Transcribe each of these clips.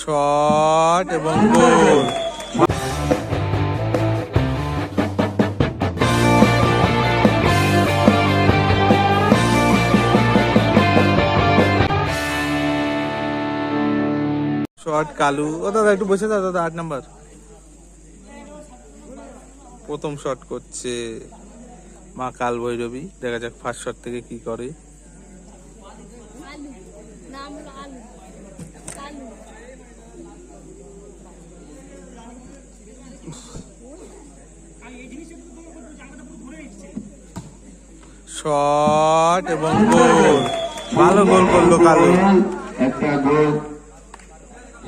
Shot এবং গোল। Shot, Kalu. ও দাদা, একটু বসে দাও, দাদা, আট নাম্বার। প্রথম শট করছে। মা কাল ভৈরবী দেখা যাক ফার্স্ট থেকে কি করে। শট এবং গোল। ভালো গোল করল কালু। একটা গোল।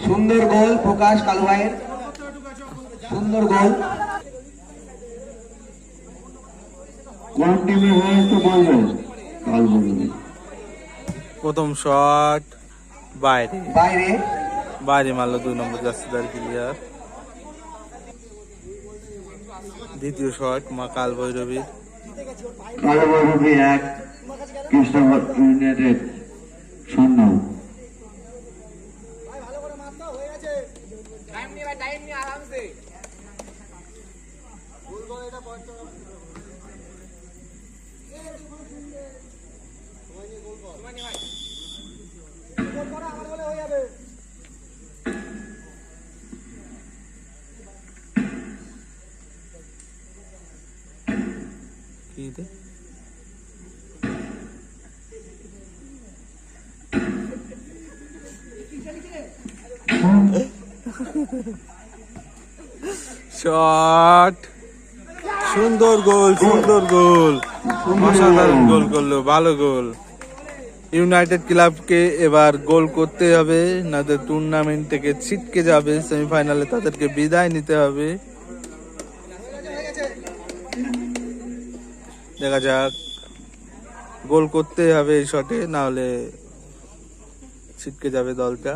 সুন্দর গোল, প্রকাশ কালু ভাইয়ের। সুন্দর গোল। কোন টিমে একটু কাল প্রথম শট বাইরে। বাইরে? বাইরে মারলো দুই নম্বর জাস্তিদার প্লেয়ার দ্বিতীয় শট মা কাল ভৈরবী। কালো বৈরবী এক ইউনাইটেড শূন্য। শট। সুন্দর গোল সুন্দর গোল। অসাধারণ গোল করল ভালো গোল। ইউনাইটেড ক্লাবকে এবার গোল করতে হবে। নাদের টুর্নামেন্ট থেকে ছিটকে যাবে সেমিফাইনালে তাদেরকে বিদায় নিতে হবে। দেখা যাক। গোল করতে হবে এই শটে না হলে ছিটকে যাবে দলটা।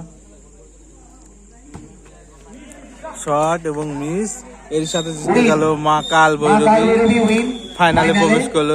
শট এবং মিস এর সাথে জিতে গেল মা কাল মা কাল বৈরবী ফাইনালে প্রবেশ করল।